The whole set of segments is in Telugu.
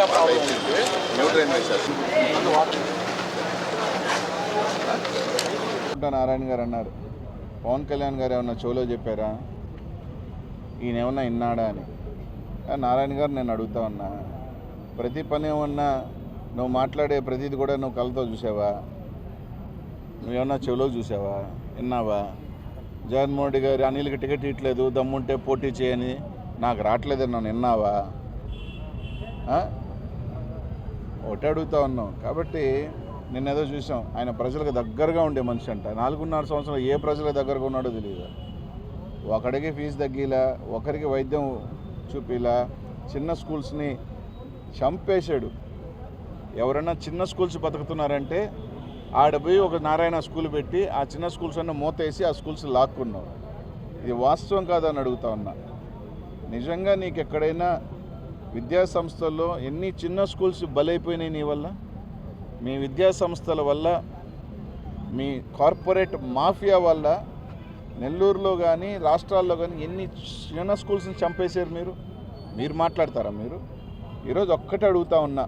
న్యూట్రైన్ వేశారు నారాయణ గారు అన్నారు. పవన్ కళ్యాణ్ గారు ఏమన్నా చెవులో చెప్పారా? ఈయన ఏమన్నా విన్నాడా అని. నారాయణ గారు నేను అడుగుతా ఉన్నా. ప్రతి పని ఏమన్నా నువ్వు మాట్లాడే ప్రతిది కూడా నువ్వు కళ్ళతో చూసావా? నువ్వేమన్నా చెవులో చూసావా? విన్నావా? జగన్మోహన్ రెడ్డి గారు అనిల్కి టికెట్ ఇట్లేదు దమ్ముంటే పోటీ చేయని నాకు రావట్లేదని నన్ను విన్నావా? ఒకటి అడుగుతా ఉన్నాం కాబట్టి నిన్నేదో చూసాం. ఆయన ప్రజలకు దగ్గరగా ఉండే మనిషి అంట. నాలుగున్నర సంవత్సరాలు ఏ ప్రజలకు దగ్గరగా ఉన్నాడో తెలియదు. ఒకడికి ఫీజు తగ్గిలా ఒకరికి వైద్యం చూపిలా చిన్న స్కూల్స్ని చంపేశాడు. ఎవరైనా చిన్న స్కూల్స్ బతుకుతున్నారంటే ఆడ పోయి ఒక నారాయణ స్కూల్ పెట్టి ఆ చిన్న స్కూల్స్ అన్న మూతేసి ఆ స్కూల్స్ లాక్కున్నావు. ఇది వాస్తవం కాదని అడుగుతా ఉన్నా. నిజంగా నీకు ఎక్కడైనా విద్యా సంస్థల్లో ఎన్ని చిన్న స్కూల్స్ బలైపోయినాయి నీ వల్ల? మీ విద్యా సంస్థల వల్ల మీ కార్పొరేట్ మాఫియా వల్ల నెల్లూరులో కానీ రాష్ట్రాల్లో కానీ ఎన్ని చిన్న స్కూల్స్ని చంపేశారు మీరు? మీరు మాట్లాడతారా మీరు? ఈరోజు ఒక్కటే అడుగుతా ఉన్నా.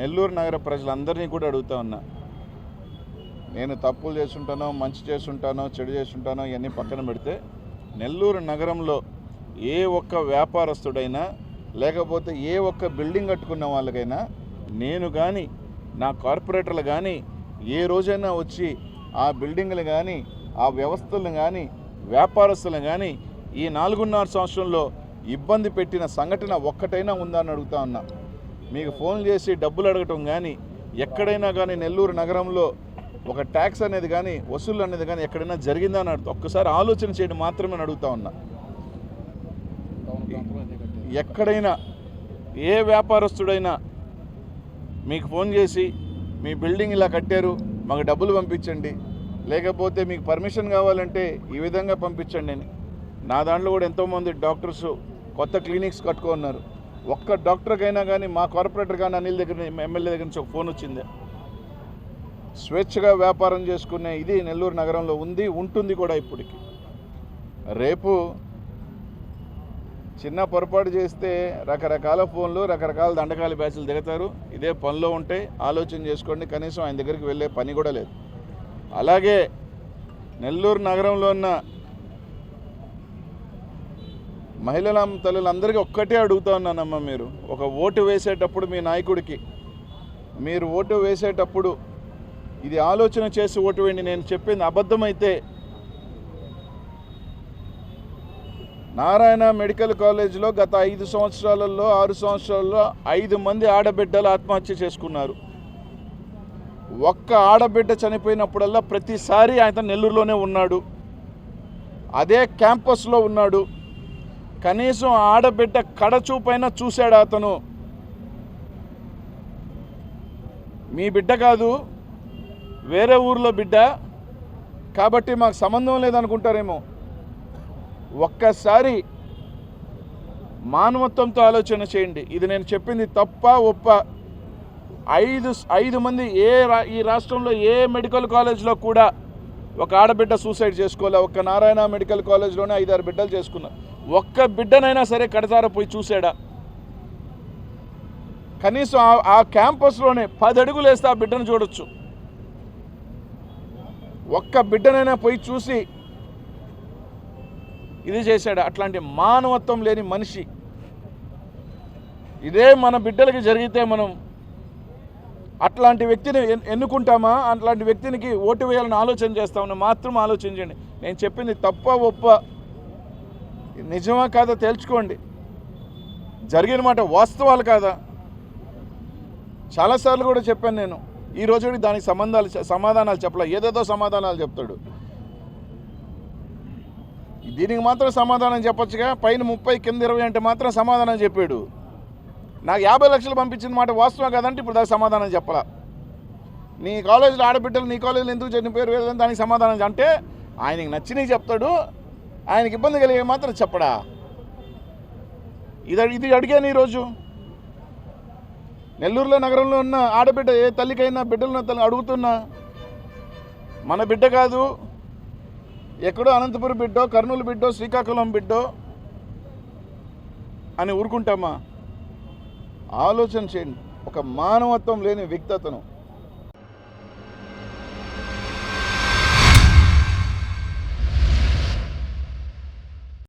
నెల్లూరు నగర ప్రజలందరినీ కూడా అడుగుతా ఉన్నా. నేను తప్పులు చేస్తుంటానో మంచి చేస్తుంటానో చెడు చేస్తుంటానో ఇవన్నీ పక్కన పెడితే నెల్లూరు నగరంలో ఏ ఒక్క వ్యాపారస్తుడైనా లేకపోతే ఏ ఒక్క బిల్డింగ్ కట్టుకున్న వాళ్ళకైనా నేను కానీ నా కార్పొరేటర్లు కానీ ఏ రోజైనా వచ్చి ఆ బిల్డింగ్లు కానీ ఆ వ్యవస్థలను కానీ వ్యాపారస్తులను కానీ ఈ నాలుగున్నర సంవత్సరంలో ఇబ్బంది పెట్టిన సంఘటన ఒక్కటైనా ఉందా అని అడుగుతా ఉన్నా. మీకు ఫోన్ చేసి డబ్బులు అడగటం కానీ ఎక్కడైనా కానీ నెల్లూరు నగరంలో ఒక ట్యాక్స్ అనేది కానీ వసూలు అనేది కానీ ఎక్కడైనా జరిగిందా అని అడుగుతా ఒక్కసారి ఆలోచన చేయడం మాత్రమే అని అడుగుతా ఉన్నా. ఎక్కడైనా ఏ వ్యాపారస్తుడైనా మీకు ఫోన్ చేసి మీ బిల్డింగ్ ఇలా కట్టారు మాకు డబ్బులు పంపించండి లేకపోతే మీకు పర్మిషన్ కావాలంటే ఈ విధంగా పంపించండి అని. నా దాంట్లో కూడా ఎంతోమంది డాక్టర్స్ కొత్త క్లినిక్స్ కట్టుకున్నారు. ఒక్క డాక్టర్కైనా కానీ మా కార్పొరేటర్ కానీ అనిల్ దగ్గర ఎమ్మెల్యే దగ్గర నుంచి ఒక ఫోన్ వచ్చింది. స్వేచ్ఛగా వ్యాపారం చేసుకునే ఇది నెల్లూరు నగరంలో ఉంది ఉంటుంది కూడా ఇప్పటికి. రేపు చిన్న పొరపాటు చేస్తే రకరకాల ఫోన్లు రకరకాల దండకాల బ్యాచ్లు దిగుతారు ఇదే పనిలో ఉంటే ఆలోచన చేసుకోండి. కనీసం ఆయన దగ్గరికి వెళ్ళే పని కూడా లేదు. అలాగే నెల్లూరు నగరంలో ఉన్న మహిళల తల్లులందరికీ ఒక్కటే అడుగుతా ఉన్నానమ్మా మీరు. ఒక ఓటు వేసేటప్పుడు మీ నాయకుడికి మీరు ఓటు వేసేటప్పుడు ఇది ఆలోచన చేసి ఓటు వేయండి. నేను చెప్పింది అబద్ధమైతే నారాయణ మెడికల్ కాలేజ్లో గత ఐదు సంవత్సరాలలో ఆరు సంవత్సరాల్లో ఐదు మంది ఆడబిడ్డలు ఆత్మహత్య చేసుకున్నారు. ఒక్క ఆడబిడ్డ చనిపోయినప్పుడల్లా ప్రతిసారి ఆయన నెల్లూరులోనే ఉన్నాడు. అదే క్యాంపస్లో ఉన్నాడు. కనీసం ఆడబిడ్డ కడచూపైనా చూశాడు అతను. మీ బిడ్డ కాదు వేరే ఊర్లో బిడ్డ. కాబట్టి మాకు సంబంధం లేదనుకుంటారేమో. ఒక్కసారి మానవత్వంతో ఆలోచన చేయండి. ఇది నేను చెప్పింది తప్ప ఒప్ప. ఐదు ఐదు మంది ఏ రా ఈ రాష్ట్రంలో ఏ మెడికల్ కాలేజ్లో కూడా ఒక ఆడబిడ్డ సూసైడ్ చేసుకోలే. ఒక్క నారాయణ మెడికల్ కాలేజ్లోనే ఐదారు బిడ్డలు చేసుకున్నారు ఒక్క బిడ్డనైనా సరే కడతారా పోయి చూసాడా? కనీసం ఆ- ఆ క్యాంపస్లోనే పది అడుగులు వేస్తే ఆ బిడ్డను చూడొచ్చు. ఒక్క బిడ్డనైనా పోయి చూసి ఇది చేశాడు. అట్లాంటి మానవత్వం లేని మనిషి. ఇదే మన బిడ్డలకి జరిగితే మనం అట్లాంటి వ్యక్తిని ఎన్నుకుంటామా? అట్లాంటి వ్యక్తినికి ఓటు వేయాలని ఆలోచన చేస్తామని మాత్రం ఆలోచించండి. నేను చెప్పింది తప్ప ఒప్ప. నిజమా కాదా తేల్చుకోండి. జరిగిన మాట వాస్తవాలు కాదా? చాలాసార్లు కూడా చెప్పాను నేను. ఈ రోజుకి దానికి సంబంధాలు సమాధానాలు చెప్పలే. ఏదేదో సమాధానాలు చెప్తాడు. దీనికి మాత్రం సమాధానం చెప్పొచ్చుగా. పైన ముప్పై కింద ఇరవై అంటే మాత్రం సమాధానం చెప్పాడు. నాకు యాభై లక్షలు పంపించిన మాట వాస్తవం కదంటే ఇప్పుడు దానికి సమాధానం చెప్పరా నీ కాలేజీలో ఆడబిడ్డలు నీ కాలేజీలో ఎందుకు చనిపోయారు? వేదని దానికి సమాధానం అంటే ఆయనకి నచ్చినవి చెప్తాడు. ఆయనకి ఇబ్బంది కలిగే మాత్రం చెప్పడా? ఇది ఇది అడిగాను ఈరోజు. నెల్లూరులో నగరంలో ఉన్న ఆడబిడ్డ ఏ తల్లికైనా బిడ్డలను తల్లి అడుగుతున్నా మన బిడ్డ కాదు. ఎక్కడో అనంతపురం బిడ్డో కర్నూలు బిడ్డో శ్రీకాకుళం బిడ్డో అని ఊరుకుంటామా? ఆలోచన చేయండి. ఒక మానవత్వం లేని వ్యక్తతను